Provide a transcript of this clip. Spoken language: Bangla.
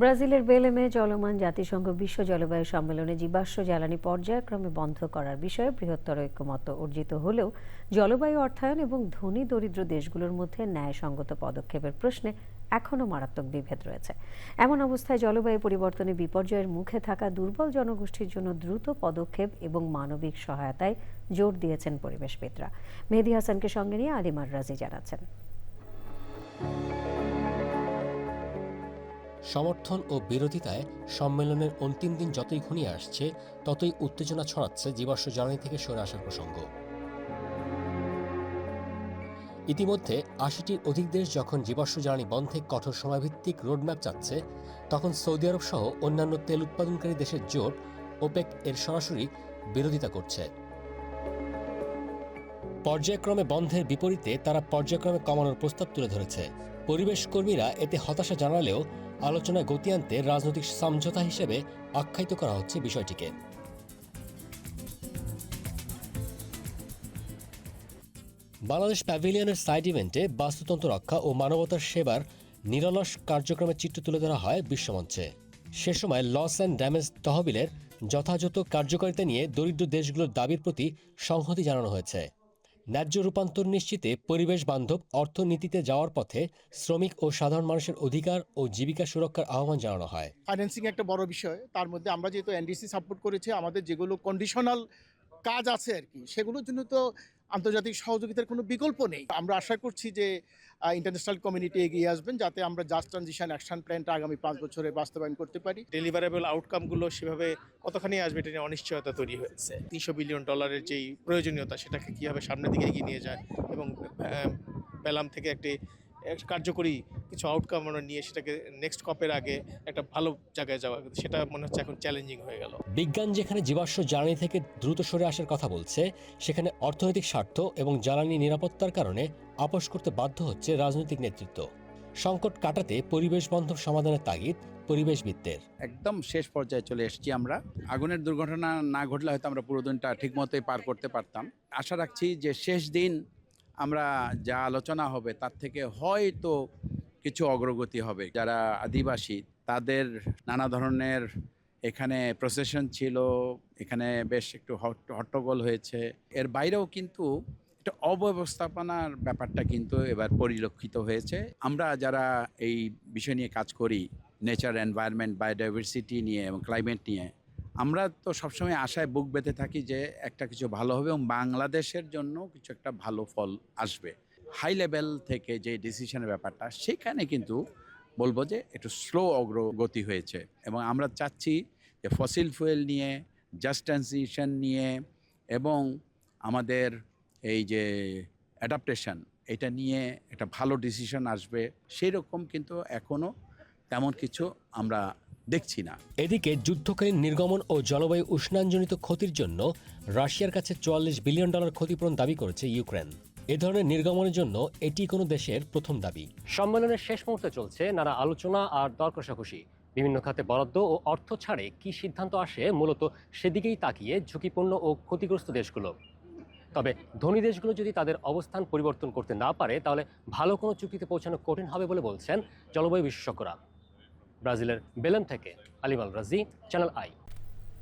ব্রাজিলের বেলেমে চলমান জাতিসংঘ বিশ্ব জলবায়ু সম্মেলনে জীবাশ্ম জ্বালানি পর্যায়ক্রমে বন্ধ করার বিষয়ে বৃহত্তর ঐক্যমত্য অর্জিত হলেও জলবায়ু অর্থায়ন এবং ধনী দরিদ্র দেশগুলোর মধ্যে ন্যায়সঙ্গত পদক্ষেপের প্রশ্নে এখনও মারাত্মক বিভেদ রয়েছে। এমন অবস্থায় জলবায়ু পরিবর্তনে বিপর্যয়ের মুখে থাকা দুর্বল জনগোষ্ঠীর জন্য দ্রুত পদক্ষেপ এবং মানবিক সহায়তায় জোর দিয়েছেন পরিবেশবিদরা। মেহেদি হাসানকে সঙ্গে নিয়ে আলিমার রাজি জানাচ্ছেন। সমর্থন ও বিরোধিতায় সম্মেলনের অন্তিম দিন যতই ঘনিয়ে আসছে, ততই উত্তেজনা ছড়াচ্ছে জীবাশ্ম জ্বালানি থেকে সরে আসার প্রসঙ্গ। ইতিমধ্যে আশিটির অধিক দেশ যখন জীবাশ্ম জ্বালানি বন্ধে কঠোর সময়ভিত্তিক রোডম্যাপ চাচ্ছে, তখন সৌদি আরব সহ অন্যান্য তেল উৎপাদনকারী দেশের জোট ওপেক এর সরাসরি বিরোধিতা করছে। পর্যায়ক্রমে বন্ধের বিপরীতে তারা পর্যায়ক্রমে কমানোর প্রস্তাব তুলে ধরেছে। পরিবেশ কর্মীরা এতে হতাশা জানালেও আলোচনায় গতি আনতে রাজনৈতিক সমঝোতা হিসেবে আখ্যায়িত করা হচ্ছে বিষয়টিকে। বাংলাদেশ প্যাভিলিয়নের সাইড ইভেন্টে বাস্তুতন্ত্র রক্ষা ও মানবতার সেবার নিরলস কার্যক্রমের চিত্র তুলে ধরা হয় বিশ্বমঞ্চে। সে সময় লস অ্যান্ড ড্যামেজ তহবিলের যথাযথ কার্যকারিতা নিয়ে দরিদ্র দেশগুলোর দাবির প্রতি সংহতি জানানো হয়েছে। ন্যায্য রূপান্তর নিশ্চিতে পরিবেশ বান্ধব অর্থনীতিতে যাওয়ার পথে শ্রমিক ও সাধারণ মানুষের অধিকার ও জীবিকা সুরক্ষার আহ্বান জানানো হয়। ফাইন্যান্সিং একটা বড় বিষয়। তার মধ্যে আমরা যেহেতু এনডিসি সাপোর্ট করেছি, আমাদের যেগুলো কন্ডিশনাল কাজ আছে আর কি, সেগুলোর জন্য তো আন্তর্জাতিক সহযোগিতার কোনো বিকল্প নেই। আমরা আশা করছি যে ইন্টারন্যাশনাল কমিউনিটি এগিয়ে আসবেন যাতে আমরা জাস্ট ট্রানজিশন অ্যাকশন প্ল্যানটা আগামী পাঁচ বছরে বাস্তবায়ন করতে পারি। ডেলিভারেবল আউটকামগুলো সেভাবে কতখানি আসবে এটা নিয়ে অনিশ্চয়তা তৈরি হয়েছে। তিনশো বিলিয়ন ডলারের যেই প্রয়োজনীয়তা, সেটাকে কীভাবে সামনের দিকে এগিয়ে নিয়ে যায় এবং পেলাম থেকে একটি এক কার্যকরী কিছু আউটকাম আমরা নিয়ে সেটাকে নেক্সট কপের আগে একটা ভালো জায়গায় যাওয়া সেটা মনে হচ্ছে এখন চ্যালেঞ্জিং হয়ে গেল। বিজ্ঞান যেখানে জীবাশ্ম জ্বালানি থেকে দ্রুত সরে আসার কথা বলছে সেখানে অর্থনৈতিক স্বার্থ এবং জ্বালানি নিরাপত্তার কারণে আপোষ করতে বাধ্য হচ্ছে রাজনৈতিক নেতৃত্ব। সংকট কাটাতে পরিবেশ বান্ধব সমাধানের তাগিদ পরিবেশবিদদের। একদম শেষ পর্যায়ে চলে এসেছি আমরা। আগুনের দুর্ঘটনা না ঘটলে হয়তো আমরা পুরো দিনটা ঠিক মতোই পার করতে পারতাম। আশা রাখছি যে শেষ দিন আমরা যা আলোচনা হবে তার থেকে হয়তো কিছু অগ্রগতি হবে। যারা আদিবাসী, তাদের নানা ধরনের এখানে প্রসেশন ছিল, এখানে বেশ একটু হট্ট- হট্টগোল হয়েছে। এর বাইরেও কিন্তু একটা অব্যবস্থাপনার ব্যাপারটা কিন্তু এবার পরিলক্ষিত হয়েছে। আমরা যারা এই বিষয় নিয়ে কাজ করি নেচার এনভায়রনমেন্ট বায়োডাইভার্সিটি নিয়ে এবং ক্লাইমেট নিয়ে আমরা তো সবসময় আশায় বুক বেঁধে থাকি যে একটা কিছু ভালো হবে এবং বাংলাদেশের জন্য কিছু একটা ভালো ফল আসবে। হাই লেভেল থেকে যে ডিসিশনের ব্যাপারটা, সেখানে কিন্তু বলব যে একটু স্লো অগ্রগতি হয়েছে এবং আমরা চাচ্ছি যে ফসিল ফুয়েল নিয়ে জাস্ট ট্রানজিশন নিয়ে এবং আমাদের এই যে অ্যাডাপ্টেশন এটা নিয়ে একটা ভালো ডিসিশন আসবে। সেই রকম কিন্তু এখনও তেমন কিছু আমরা দেখছি না। এদিকে যুদ্ধকালীন নির্গমন ও জলবায়ু উষ্ণায়নজনিত ক্ষতির জন্য রাশিয়ার কাছে চুয়াল্লিশ বিলিয়ন ডলার ক্ষতিপূরণ দাবি করেছে ইউক্রেন। এ ধরনের নির্গমনের জন্য এটি কোনো দেশের প্রথম দাবি। সম্মেলনের শেষ মুহূর্তে চলছে নানা আলোচনা আর দর কষাকষি বিভিন্ন খাতে বরাদ্দ ও অর্থ ছাড়ে কি সিদ্ধান্ত আসে মূলত সেদিকেই তাকিয়ে ঝুঁকিপূর্ণ ও ক্ষতিগ্রস্ত দেশগুলো। তবে ধনী দেশগুলো যদি তাদের অবস্থান পরিবর্তন করতে না পারে তাহলে ভালো কোনো চুক্তিতে পৌঁছানো কঠিন হবে বলে বলছেন জলবায়ু বিশেষজ্ঞরা। ব্রাজিলের বেলেম থেকে আলিমাল রাজি চ্যানেল আই।